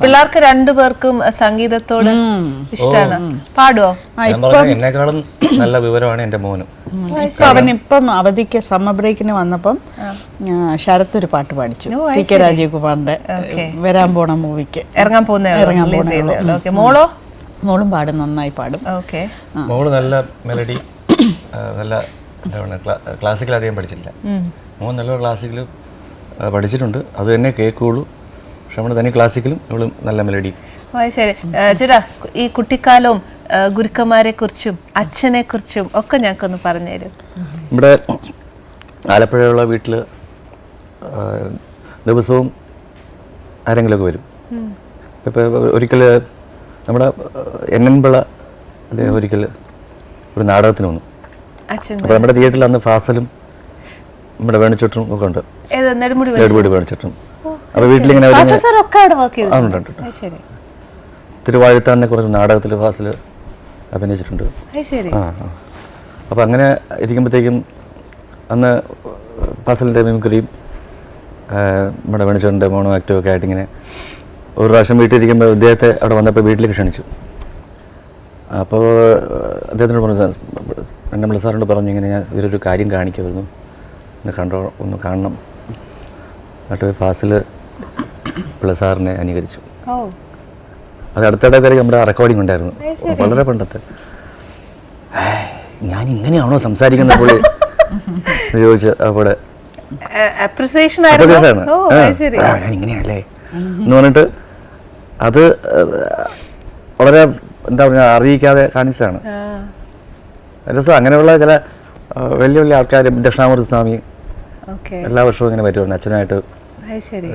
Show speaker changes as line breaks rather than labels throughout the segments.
പിള്ളേർക്ക് രണ്ടുപേർക്കും സംഗീതത്തോട് ഇഷ്ടമാണ് പാടുവോ?
എന്നെക്കാളും നല്ല വിവരമാണ് എന്റെ മോനും.
അവൻ ഇപ്പം അവധിക്ക് സമ്മർ ബ്രേക്കിന് വന്നപ്പം ആ, ശരത്ത് ഒരു പാട്ട് പാടിച്ചു. ടി കെ രാജീവ് കുമാറിന്റെ വരാൻ പോണ മൂവിക്ക്.
ഇറങ്ങാൻ
ഇറങ്ങാൻ
പോകുന്ന ഓക്കെ മോളോ?
മോളും പാടും നന്നായി പാടും.
ഓക്കെ.
മോൾ നല്ല മെലഡി നല്ല എന്താണ് ക്ലാസിക്കൽ അധികം പഠിച്ചിട്ടില്ല. മോൻ നല്ല ക്ലാസിക്കൽ പഠിച്ചിട്ടുണ്ട്. അത് തന്നെ കേൾക്കുള്ളൂ പക്ഷെ നമ്മൾ തന്നെ ക്ലാസിക്കലും ഇവളും നല്ല മെലഡി
ശരി. ചേട്ടാ ഈ കുട്ടിക്കാലവും ഗുരുക്കന്മാരെ കുറിച്ചും അച്ഛനെ കുറിച്ചും ഒക്കെ ഞങ്ങൾക്കൊന്ന് പറഞ്ഞു തരും.
ഇവിടെ ആലപ്പുഴയുള്ള വീട്ടിൽ ദിവസവും ആരെങ്കിലുമൊക്കെ വരും. ഇപ്പോൾ ഒരിക്കൽ നമ്മുടെ എന്നൻപിള അദ്ദേഹം ഒരിക്കൽ ഒരു നാടകത്തിന് വന്നു. അപ്പോൾ നമ്മുടെ തിയേറ്ററിൽ അന്ന് ഫാസലും നമ്മുടെ വേണിച്ചോട്ടും ഒക്കെ ഉണ്ട്.
നെടുമുടി
വേണിച്ചോട്ടും അപ്പോൾ വീട്ടിലിങ്ങനെ ഉണ്ട്, തിരുവാഴുത്താനെ കുറച്ച് നാടകത്തിൽ ഫാസിൽ അഭിനയിച്ചിട്ടുണ്ട്.
അപ്പൊ
ആ. അപ്പോൾ അങ്ങനെ ഇരിക്കുമ്പോഴത്തേക്കും അന്ന് ഫാസിലിന്റെ മിമിക്രിയും നമ്മുടെ വേണിച്ചോറിന്റെ മോണോ ആക്റ്റോ ഒക്കെ ആയിട്ട് ഇങ്ങനെ ഒരു പ്രാവശ്യം വീട്ടിലിരിക്കുമ്പോൾ ഇദ്ദേഹത്തെ അവിടെ വന്നപ്പോൾ വീട്ടിലേക്ക് ക്ഷണിച്ചു. അപ്പോൾ അദ്ദേഹത്തിനോട് പറഞ്ഞു നമ്മൾ സാറിനോട് പറഞ്ഞു ഇങ്ങനെ ഞാൻ ഇതിലൊരു കാര്യം കാണിക്കുമായിരുന്നു ഒന്ന് കണ്ടോ ഒന്ന് കാണണം. എന്നിട്ട് ഫാസിൽ പിള്ള സാറിനെ അനുകരിച്ചു അത് അടുത്തിടെ വരെ നമ്മുടെ റെക്കോർഡിംഗ് ഉണ്ടായിരുന്നു. വളരെ പണ്ടത്തെ. ഞാൻ ഇങ്ങനെയാണോ സംസാരിക്കുന്നത് പുള്ളി? ചോദിച്ചു അവിടെ. ഞാൻ ഇങ്ങനെയല്ലേ എന്ന് പറഞ്ഞിട്ട് അത് വളരെ എന്താ പറയുക അറിയിക്കാതെ കാണിച്ചതാണ്. രസം അങ്ങനെയുള്ള ചില വലിയ വലിയ ആൾക്കാർ ദക്ഷിണാമൂർത്തി സ്വാമി എല്ലാ വർഷവും ഇങ്ങനെ വരുമായിരുന്നു അച്ഛനായിട്ട്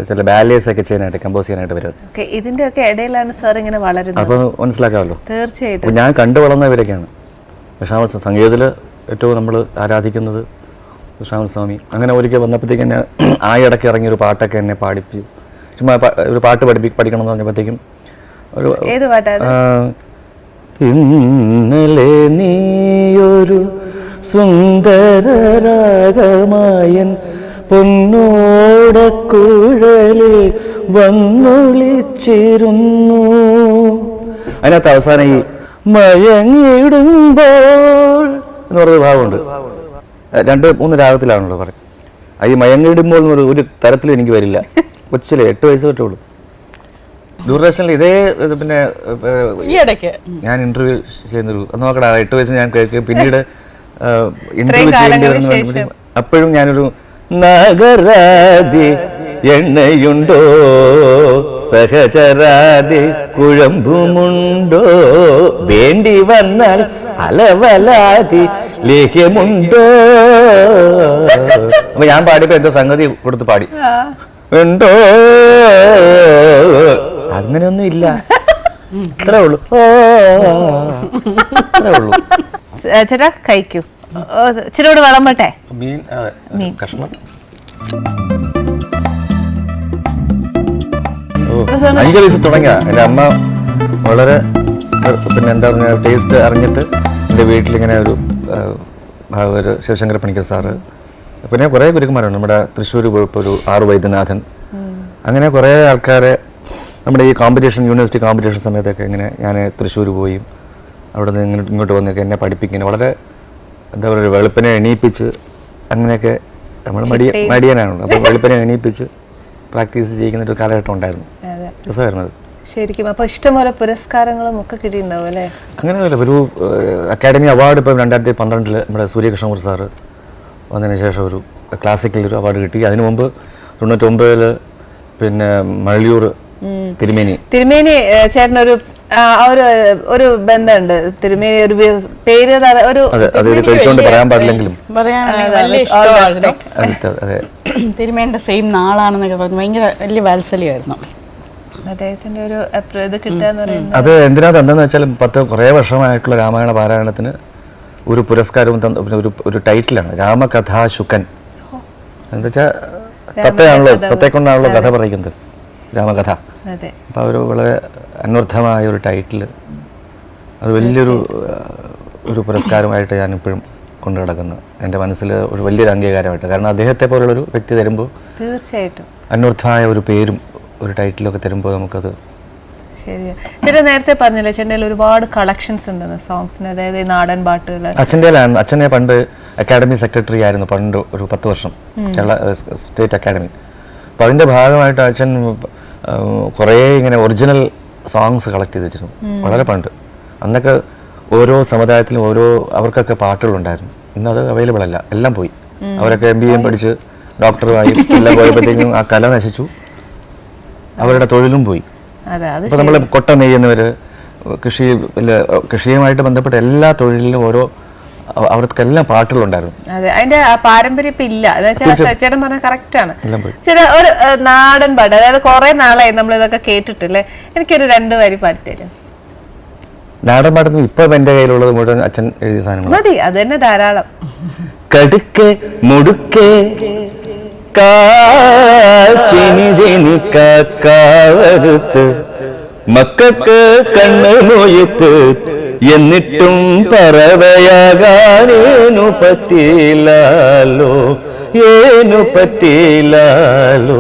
ചില ബാലേസ് ഒക്കെ ചെയ്യാനായിട്ട് കമ്പോസ് ചെയ്യാനായിട്ട്
വരും. ഇതിന്റെ ഒക്കെ ഇടയിലാണ് സാർ ഇങ്ങനെ വളരുന്നത്.
അപ്പോൾ മനസ്സിലാക്കാമല്ലോ.
തീർച്ചയായിട്ടും.
ഞാൻ കണ്ടു വളർന്ന ഇവരൊക്കെയാണ്. ദശാമ സംഗീതത്തിൽ ഏറ്റവും നമ്മൾ ആരാധിക്കുന്നത് ദശാമ സ്വാമി. അങ്ങനെ ഒരിക്കൽ വന്നപ്പോഴത്തേക്ക് എന്നെ ആ ഇടയ്ക്ക് ഇറങ്ങിയ ഒരു പാട്ടൊക്കെ എന്നെ പാടിപ്പി ചുമ്മാ ഒരു പാട്ട് പഠിപ്പി പഠിക്കണം എന്ന് പറഞ്ഞപ്പോഴത്തേക്കും ഒരു
ഏത് പാട്ടാ അത്?
ആ, ഇന്നലെ നീയൊരു സുന്ദര രാഗമായൻ പൊന്നോടക്കുഴലിൽ വന്നൊളിച്ചിരുന്നു. അതിനകത്ത് അവസാനം ഈ മയങ്ങിടുമ്പോൾ എന്ന് പറയുന്ന ഭാഗമുണ്ട് രണ്ട് മൂന്ന് രാഗത്തിലാണല്ലോ പറയും ഈ മയങ്ങിടുമ്പോൾ എന്നൊരു ഒരു തരത്തിൽ എനിക്ക് വരില്ല. കൊച്ചിലെ എട്ട് വയസ്സ് തൊട്ടുള്ളൂ ദൂരദർശനിൽ ഇതേ പിന്നെ ഞാൻ ഇന്റർവ്യൂ ചെയ്യുന്നൊരു അത് നോക്കടാ എട്ട് വയസ്സ് ഞാൻ കേൾക്കുകയും പിന്നീട് ഇന്റർവ്യൂ ചെയ്യേണ്ടി അപ്പോഴും ഞാനൊരു നഗരാതി എണ്ണയുണ്ടോ? സഹചരാതി കുഴമ്പുമുണ്ടോ? വേണ്ടി വന്നാൽ അലവലാതി ലേഹ്യമുണ്ടോ? അപ്പൊ ഞാൻ പാടിയപ്പോ എന്തോ സംഗതി കൊടുത്ത് പാടി. ഉണ്ടോ? അങ്ങനെയൊന്നും ഇല്ല. ഇത്രേ ഉള്ളൂ. ഓ ഇത്രേ ഉള്ളൂ.
ചേട്ടാ കഴിക്കൂ. ഓ, ഇച്ചിരിയോട് വിളമ്പട്ടെ
മീൻ കഷ്ണം. അഞ്ച് വയസ്സ് തുടങ്ങിയ എന്റെ അമ്മ വളരെ പിന്നെ എന്താ പറഞ്ഞ ടേസ്റ്റ് അറിഞ്ഞിട്ട് എന്റെ വീട്ടിലിങ്ങനെ ഒരു ഒരു ശിവശങ്കര പണിക്കർ സാറ്. പിന്നെ കുറേ ഗുരുക്കന്മാരുണ്ട്. നമ്മുടെ തൃശ്ശൂർ പോയപ്പോൾ ഒരു ആറ് വൈദ്യനാഥൻ. അങ്ങനെ കുറേ ആൾക്കാരെ നമ്മുടെ ഈ കോമ്പറ്റീഷൻ യൂണിവേഴ്സിറ്റി കോമ്പറ്റീഷൻ സമയത്തൊക്കെ ഇങ്ങനെ ഞാൻ തൃശ്ശൂർ പോയി. അവിടെ നിന്ന് ഇങ്ങോട്ട് ഇങ്ങോട്ട് വന്നൊക്കെ എന്നെ പഠിപ്പിക്കുന്നു വളരെ എന്താ പറയുക വെളുപ്പിനെ എണീപ്പിച്ച് അങ്ങനെയൊക്കെ നമ്മൾ മടിയ മടിയനാണല്ലോ അപ്പോൾ വെളുപ്പിനെ എണീപ്പിച്ച് പ്രാക്ടീസ് ചെയ്യുന്ന ഒരു കാലഘട്ടം ഉണ്ടായിരുന്നു. രസമായിരുന്നു
ശരിക്കും. അപ്പോൾ ഇഷ്ടംപോലെ പുരസ്കാരങ്ങളും ഒക്കെ കിട്ടിയിട്ടുണ്ടാവും അല്ലേ?
അങ്ങനെയല്ല ഒരു അക്കാഡമി അവാർഡ് ഇപ്പം രണ്ടായിരത്തി പന്ത്രണ്ടിൽ നമ്മുടെ സൂര്യകൃഷ്ണമൂർ സാറ് വന്നതിന് ശേഷം ഒരു ക്ലാസിക്കൽ ഒരു അവാർഡ് കിട്ടി. അതിനു മുമ്പ് തൊണ്ണൂറ്റൊമ്പതിൽ പിന്നെ മള്ളിയൂർ തിരുമേനി.
തിരുമേനി ചേട്ടനൊരു ഒരു ഒരു ബന്ധമുണ്ട്. തിരുമേനി ഒരു പേര് ഒരു
കഴിച്ചുകൊണ്ട് പറയാൻ പാടില്ലെങ്കിലും.
തിരുമേന്റെ സെയിം നാളാണെന്നൊക്കെ പറഞ്ഞു. ഭയങ്കര വലിയ വാത്സല്യമായിരുന്നു.
അദ്ദേഹത്തിന്റെ ഒരു അപ്ര- ഇത് എന്ന് പറയുന്നത്
അത് എന്തിനാ എന്താന്ന് വെച്ചാൽ പത്ത് കുറേ വർഷമായിട്ടുള്ള രാമായണ പാരായണത്തിന് ഒരു പുരസ്കാരവും തന്ന- ഒരു ഒരു ടൈറ്റിലാണ്. രാമകഥാശുക്കൻ. എന്താ വെച്ചാൽ തത്തയാണല്ലോ തത്തയെ കൊണ്ടാണല്ലോ കഥ പറയുന്നത്. രാമകഥ. അപ്പോൾ അവർ വളരെ അന്വർത്ഥമായ ഒരു ടൈറ്റിൽ അത് വലിയൊരു ഒരു പുരസ്കാരമായിട്ട് ഞാൻ ഇപ്പോഴും കൊണ്ടു കിടക്കുന്നത് എന്റെ മനസ്സിൽ ഒരു വലിയൊരു അംഗീകാരമായിട്ട്. കാരണം അദ്ദേഹത്തെ പോലുള്ളൊരു വ്യക്തി തരുമ്പോൾ
തീർച്ചയായിട്ടും.
അന്വർത്ഥമായ ഒരു പേരും ഒരു ടൈറ്റിലൊക്കെ തരുമ്പോൾ നമുക്കത്
ശരി നേരത്തെ പറഞ്ഞില്ലേ ചെന്നൈയിൽ ഒരുപാട് കളക്ഷൻസ് ഉണ്ടെന്ന് സോങ്സിന് അതായത് നാടൻ പാട്ടുകൾ
അച്ഛന്റെ അച്ഛനെ പണ്ട് അക്കാഡമി സെക്രട്ടറി ആയിരുന്നു പണ്ട് ഒരു പത്ത് വർഷം. കേരള സ്റ്റേറ്റ് അക്കാഡമി അപ്പോൾ അതിന്റെ ഭാഗമായിട്ട് അച്ഛൻ കുറേ ഇങ്ങനെ ഒറിജിനൽ സോങ്സ് കളക്ട് ചെയ്ത് വെച്ചിരുന്നു. വളരെ പണ്ട്. അന്നൊക്കെ ഓരോ സമുദായത്തിലും ഓരോ അവർക്കൊക്കെ പാട്ടുകളുണ്ടായിരുന്നു. ഇന്നത് അവൈലബിൾ അല്ല. എല്ലാം പോയി. അവരൊക്കെ എം ബി എം പഠിച്ച് ഡോക്ടറുമായി എല്ലാം പോയപ്പോഴത്തേക്കും ആ കല നശിച്ചു. അവരുടെ തൊഴിലും പോയി. അപ്പോൾ നമ്മൾ കൊട്ട നെയ്യുന്നവർ കൃഷി കൃഷിയുമായിട്ട് ബന്ധപ്പെട്ട എല്ലാ തൊഴിലിലും ഓരോ അവർക്കെല്ലാം പാട്ടുകളുണ്ടായിരുന്നു.
അതെ അതിന്റെ പാരമ്പര്യം ഇപ്പൊ ഇല്ല. ചേട്ടൻ പറഞ്ഞ കറക്റ്റ് ആണ്. ചില ഒരു നാടൻ പാട്ട് അതായത് കുറെ നാളായി നമ്മൾ ഇതൊക്കെ കേട്ടിട്ടില്ലേ? എനിക്കൊരു രണ്ടു വരി പാടിത്തരും
നാടൻ പാട്ടെന്ന് ഇപ്പൊ എന്റെ കയ്യിലുള്ളത് മുഴുവൻ അച്ഛൻ എഴുതിയ സാധനങ്ങൾ
മതി അത് തന്നെ ധാരാളം.
കടുക്കെ മുടുക്കെ കാച്ചിനി ജനി കാവരുത്ത് മക്കൾക്ക് കണ്ണ് മൊയ്ത്ത് എന്നിട്ടും പറവയാകാനേനു പറ്റിയില്ലാലോ ഏനു പറ്റിയില്ലാലോ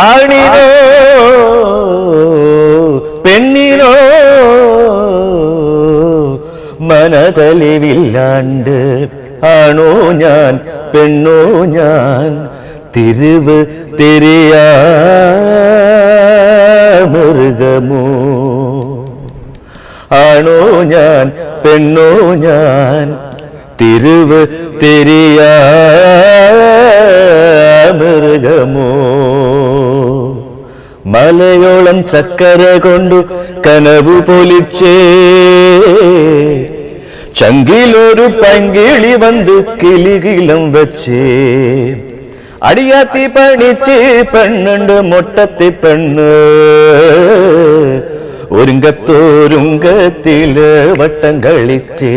ആണിനോ പെണ്ണിനോ മനതലിവില്ലാണ്ട് ആണോ ഞാൻ പെണ്ണോ ഞാൻ തിരിവ് തിരിയാ മൃഗമോ ആണോ ഞാൻ പെണ്ണോ ഞാൻ? തിരുവ് തിരിയ മൃഗമോ മലയോളം ചക്കര കൊണ്ടു കനവു പൊലിച്ചേ. ചങ്കിലൊരു പങ്കിളി വന്ന് കിളികിലം വച്ചേ. അടിയാത്തി പണിച്ച് പെണ്ണുണ്ട് മൊട്ടത്തി പെണ്ണ് ഒരുങ്കത്തോരുങ്കത്തില് വട്ടം കളിച്ചേ